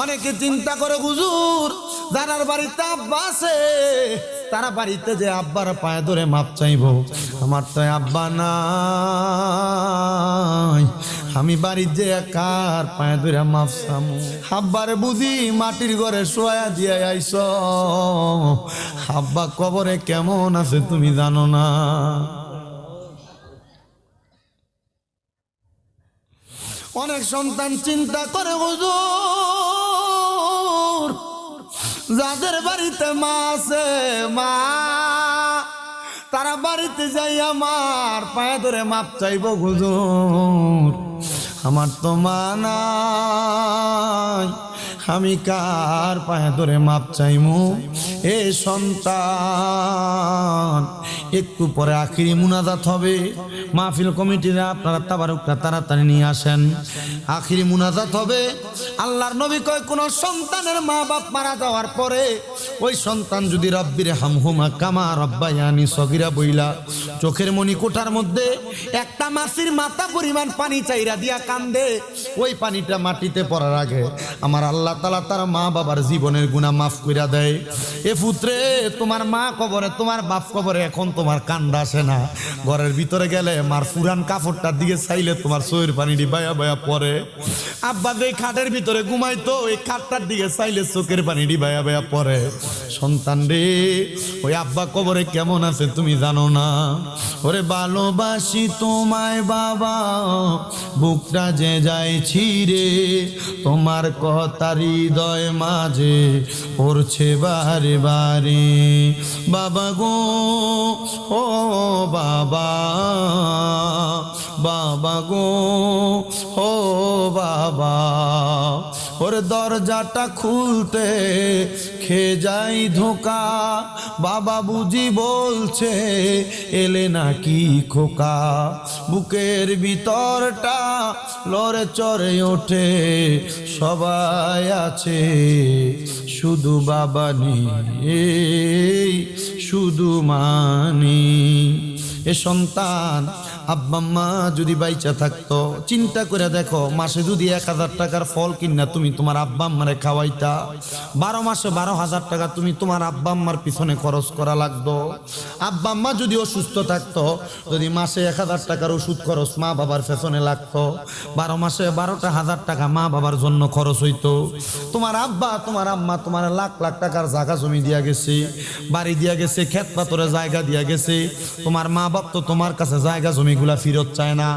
অনেকে চিন্তা করে, হুজুর, যারার বাড়িতে আব্বা আছে, তারা বাড়িতে যে আব্বার পায়ে ধরে মাপ চাইব। আমার তো আব্বা নাই। আমি বাড়ির যে কার পায়ে ধরে মাপ চামু। আব্বারে বুঝি মাটির ঘরে শোয়া দিয়ে আইস। আব্বা কবরে কেমন আছে তুমি জানো না? অনেক সন্তান চিন্তা করে, হুজুর যাদের বাড়িতে মা আছে, মা, তারা বাড়িতে যাই আমার পায়ে ধরে মাপ চাইব হুজুর। আমার তো মা নাই। আমি কার পায়ে ধরে মাপ চাইমু? এ সন্তান, একটু পরে আখিরি মুনাজাত হবে। মাহফিল কমিটিরা আপনারা তাবারুকটা তাড়াতাড়ি নিয়ে আসেন। আখিরি মুনাজাত হবে। আল্লাহর নবী কয়, কোন সন্তানের মা বাপ মারা যাওয়ার পরে ওই সন্তান যদি রব্বির হামহুমা কামা রব্বায়ানি সগিরা বইলা, চোখের মনি কোঠার মধ্যে একটা মাসির মাথা পরিমাণ পানি চাইরা দিয়া কান্দে, ওই পানিটা মাটিতে পড়ার আগে আমার আল্লাহ তালা তার মা বাবার জীবনের গুণা মাফ কইরা দেয়। এ পুত্রে, তোমার মা কবরে, তোমার বাপ কবরে এখন তোমার কান্দা আসে না। ঘরের ভিতরে গেলে মার পুরান কাপড়টার দিকে চাইলে তোমার চোয়ের পানিটি বায়া বায়া পরে আব্বা যে খাটের ভিতরে ঘুমাইতো, ওই খাটটার দিকে চাইলে চোখের পানিটি বায়া বায়া পরে সন্তান রে, ওই আব্বা কবরে কেমন আছে তুমি জানো না? ওরে ভালোবাসি তোমায় বাবা, বুকটা যে যায় ছিঁড়ে, তোমার কথা হৃদয় মাঝে পড়ছে বারে বারে। বাবা গো ও বাবা বাবা গো ও বাবা ওর দরজাটা খুলতে খেয়ে যাই ধোকা, বাবা বুঝি বলছে, এলে নাকি খোকা? বুকের ভিতরটা লড়ে চড়ে ওঠে, সবাই আছে, শুধু বাবা নেই, শুধু মানি এ সন্তান আব্বা মা যদি বাইচা থাকতো, চিন্তা করে দেখো, মাসে যদি এক হাজার টাকার ফল কিনা তুমি তোমার আব্বা, আম্মারে খাওয়াইতা। বারো মাসে বারো হাজার টাকা তুমি তোমার আব্বা, আম্মার পিছনে খরচ করা লাগতো। আব্বা, আম্মা যদি অসুস্থ থাকতো, যদি মাসে এক হাজার টাকার ওষুধ খরচ মা বাবার পেছনে লাগতো, বারো মাসে বারোটা হাজার টাকা মা বাবার জন্য খরচ হইতো। তোমার আব্বা, তোমার আম্মা তোমার লাখ লাখ টাকার জায়গা জমি দিয়া গেছে, বাড়ি দিয়া গেছে, ক্ষেত পাথরে জায়গা দিয়া গেছে, তোমার মা বাপ তো তোমার কাছে জায়গা জমিগুলা ফিরত চায় না।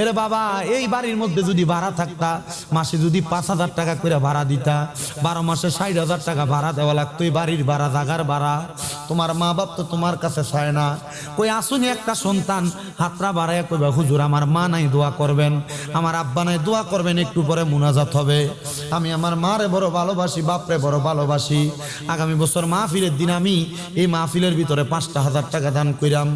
এরে বাবা, এই বাড়ির মধ্যে যদি ভাড়া থাকতা, মাসে যদি পাঁচ হাজার টাকা করে ভাড়া দিতা, বারো মাসে ষাট হাজার টাকা ভাড়া দেওয়া লাগতো, এই বাড়ির ভাড়া, জাগার ভাড়া। তোমার মা বাপ তো তোমার কাছে চায় না। কই আসুনি একটা সন্তান, হাতরা বাড়ায় কইবা, হুজুর, আমার মা নাই, দোয়া করবেন। আমার আব্বা নাই, দোয়া করবেন, একটু পরে মুনাজাত হবে। আমি আমার মারে বড় ভালোবাসি, বাপরে বড় ভালোবাসি। আগামী বছর মাহফিলের দিন আমি এই মাহফিলের ভিতরে পাঁচটা হাজার টাকা দান কইরাম।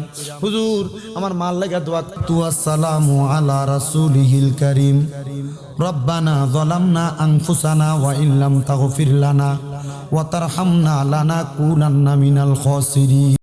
হুজুর, আমার মার লেগা দোয়া তু আসসালামু আলা রাসূলিহিল কারীম। রব্বানা যালামনা আনফুসানা ওয়া ইল্লাম তাগফির লানা ওয়া তারহামনা লানাকুনান্না মিনাল খাসিরিন।